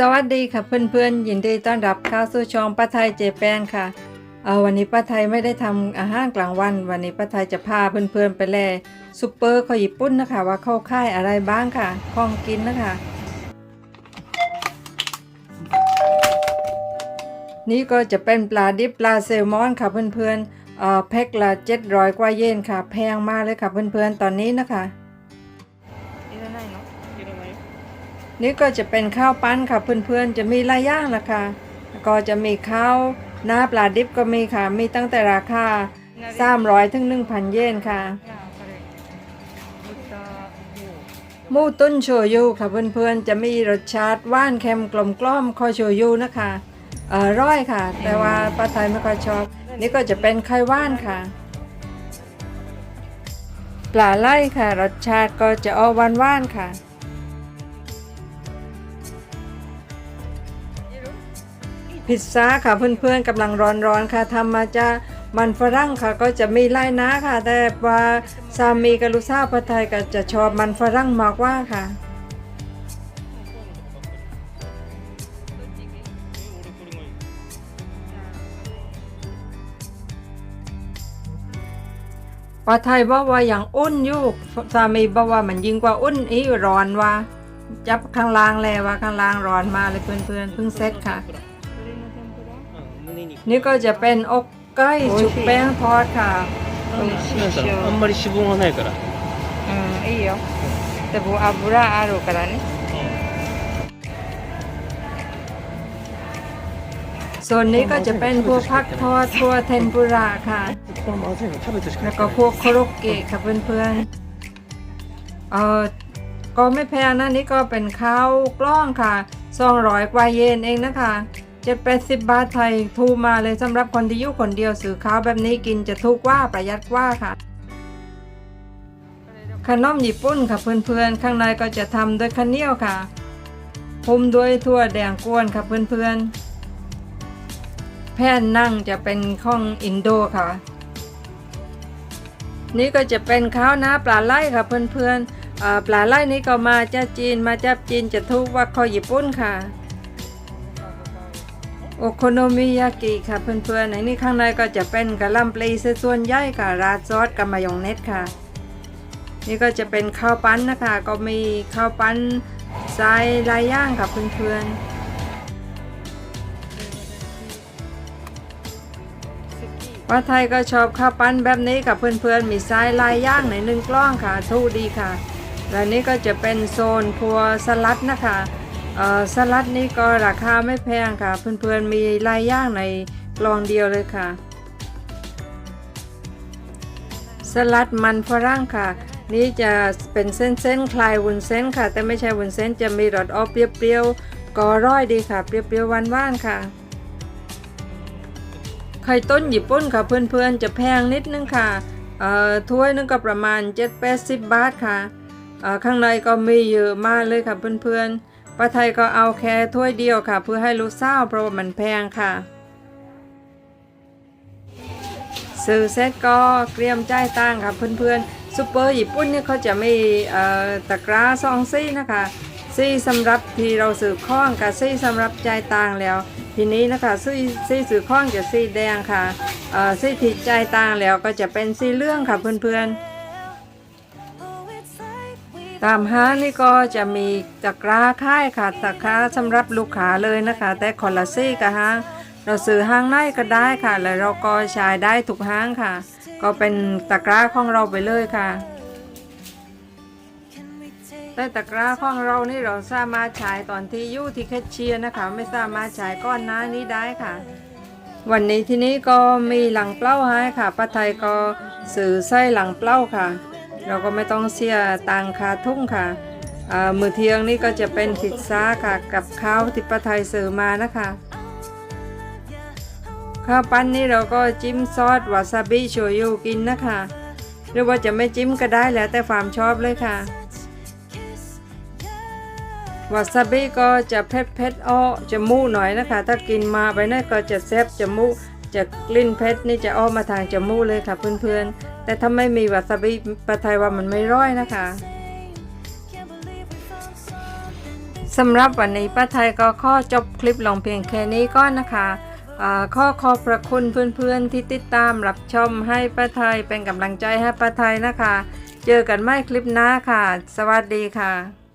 สวัสดีค่ะเพื่อนๆ ยินดีต้อนรับเข้าสู่ช่องป้าไทยเจแปนค่ะเออวันนี้ป้าไทยไม่ได้ทำอาหารกลางวัน วันนี้ป้าไทยจะพาเพื่อนๆไปแล่ซูเปอร์ของญี่ปุ่นนะคะ ว่าเข้าค่ายอะไรบ้างค่ะของกินนะคะ นี่ก็จะเป็นปลาดิบปลาแซลมอนค่ะเพื่อนๆเอ่อแพ็คละ700กว่าเยนค่ะ แพงมากเลยค่ะเพื่อนๆตอนนี้นะคะ นี่ก็จะเป็นข้าวปั้นค่ะเพื่อนๆ จะมีหลายอย่างละค่ะ ก็จะมีข้าวหน้าปลาดิบก็มีค่ะ มีตั้งแต่ราคา 300ถึง1,000 เยนค่ะมูต้นโชยุค่ะเพื่อนๆ จะมีรสชาติหวานเค็มกลมกล่อมคอโชยุนะคะอร่อยค่ะ แต่ว่าป้าไทยไม่ค่อยชอบ นี่ก็จะเป็นไข่ว่านค่ะ ปลาไหลค่ะ รสชาติก็จะออกหวานๆค่ะ พิซซ่าค่ะเพื่อนๆกำลังร้อนๆค่ะทำมาจากมันฝรั่งค่ะก็จะไมีไล่นะค่ะ แต่ว่าสามีกับลูกสาวผัดไทยก็จะชอบมันฝรั่งมากว่าค่ะปลาไทยบอกว่าอย่างอุ่นอยู่สามีบอกว่ามันยิ่งกว่าอุ่นอีร้อนว่าจับข้างล่างแล้วว่าข้างล่างร้อนมาเลยเพื่อนๆเพิ่งเซ็ตค่ะ นี่ก็จะเป็นอกไก่ชุบแป้งทอดค่ะ 美味しいなんだろうあんまり脂肪がないからうんいいよでも油あるからね ส่วนนี้ก็จะเป็นพวกผักทอดพวกเทนปุระค่ะ これまずいのキャベツしか แล้ 入 ว って ก็ ない พวกโคโรเกะค่ะเพื่อนๆเออก็ไม่แพงนะนี่ก็เป็นข้าวกล้องค่ะ200กว่าเยนเองนะคะ เจ็ดแปดสิบบาทไทยถูมาเลยสำหรับคนที่อยู่คนเดียวซื้อข้าวแบบนี้กินจะถูกว่าประหยัดว่าค่ะ ขนมญี่ปุ่นค่ะเพื่อนๆ ข้างในก็จะทำด้วยข้าวเหนียวค่ะหุ้มด้วยถั่วแดงกวนค่ะเพื่อนๆ แผ่นนั่งจะเป็นของอินโดค่ะ นี่ก็จะเป็นข้าวหน้าปลาไหลค่ะเพื่อนๆปลาไหลนี่ก็มาจากจีนมาจากจีนจะทุกว่าข้าวญี่ปุ่นค่ะ โอโคโนมิยากิค่ะเพื่อนๆในนี้ข้างในก็จะเป็นกะหล่ำปลีส่วนใหญ่ค่ะราดซอสกับมายองเนสค่ะ นี่ก็จะเป็นข้าวปั้นนะคะ ก็มีข้าวปั้นทรายลายย่างค่ะเพื่อนๆว่าไทยก็ชอบข้าวปั้นแบบนี้กับเพื่อนๆ มีทรายลายย่างในหนึ่งกล้องค่ะทูดีค่ะ และนี่ก็จะเป็นโซนครัวสลัดนะคะ สลัดนี่ก็ราคาไม่แพงค่ะ เพื่อนๆมีลายย่างในกล่องเดียวเลยค่ะ สลัดมันฝรั่งค่ะ นี่จะเป็นเส้นๆ คลายวุ้นเส้นค่ะ แต่ไม่ใช่วุ้นเส้นจะมีรสออกเปรี้ยวๆก็อร่อยดีค่ะ เปรี้ยวๆหวานๆค่ะไข่ต้นญี่ปุ่นค่ะเพื่อนๆจะแพงนิดนึงค่ะถ้วยนึงก็ประมาณ 7-80 บาทค่ะข้างในก็มีเยอะมากเลยค่ะเพื่อนๆ ป้าไทยก็เอาแค่ถ้วยเดียวค่ะ เพื่อให้ลูกสาเพราะว่ามันแพงค่ะ ซื้อเสร็จก็เตรียมจ่ายตังค่ะเพื่อนๆซูเปอร์ญี่ปุ่นเนี่ยเขาจะไม่ตะกร้าซองซี่นะคะซี่สำหรับที่เราซื้อข้องกับซี่สำหรับจ่ายตังแล้ว ทีนี้นะคะซี่ซี่ซื้อข้องจะซี่แดงค่ะซี่ที่จ่ายตังแล้วก็จะเป็นซี่เหลืองค่ะเพื่อนๆ ตามห้างนี่ก็จะมีตะกร้าค่ายค่ะตะกร้าสำหรับลูกค้าเลยนะคะ แต่คนละซี่กับห้าง เราซื้อห้างไหนก็ได้ค่ะ แล้วเราก็ใช้ได้ทุกห้างค่ะ ก็เป็นตะกร้าของเราไปเลยค่ะแต่ตะกร้าของเรานี่เราสามารถใช้ตอนที่ยู่ที่แคชเชียร์นะคะ ไม่สามารถใช้ก้อนหน้านี้ได้ค่ะ วันนี้ที่นี้ก็มีหลังเปล้าให้ค่ะป้าไทยก็ซื้อไส้หลังเปล้าค่ะ เราก็ไม่ต้องเสียตังค่าทุ่งค่ะมือเที่ยงนี่ก็จะเป็นพิซซ่าค่ะกับข้าวที่ป้าไทยซื้อมานะคะข้าวปั้นนี่เราก็จิ้มซอสวาซาบิโชยุกินนะคะ หรือว่าจะไม่จิ้มก็ได้แล้วแต่ความชอบเลยค่ะวาซาบิก็จะเผ็ดเผ็ดอ้อจมูกหน่อยนะคะ ถ้ากินมาไปนั่นก็จะแซ่บจมูกจะกลิ่นเผ็ดนี่จะอ้อมมาทางจมูกเลยค่ะเพื่อนๆ แต่ถ้าไม่มีวาซาบิปลาไทยว่ามันไม่ร้อยนะคะสำหรับวันนี้ป้าไทยก็ข้อจบคลิปลงเพียงแค่นี้ก่อนนะคะเอ่อขอขอบพระคุณเพื่อนๆที่ติดตามรับชมให้ป้าไทยเป็นกำลังใจให้ป้าไทยนะคะ เจอกันใหม่คลิปหน้าค่ะ สวัสดีค่ะ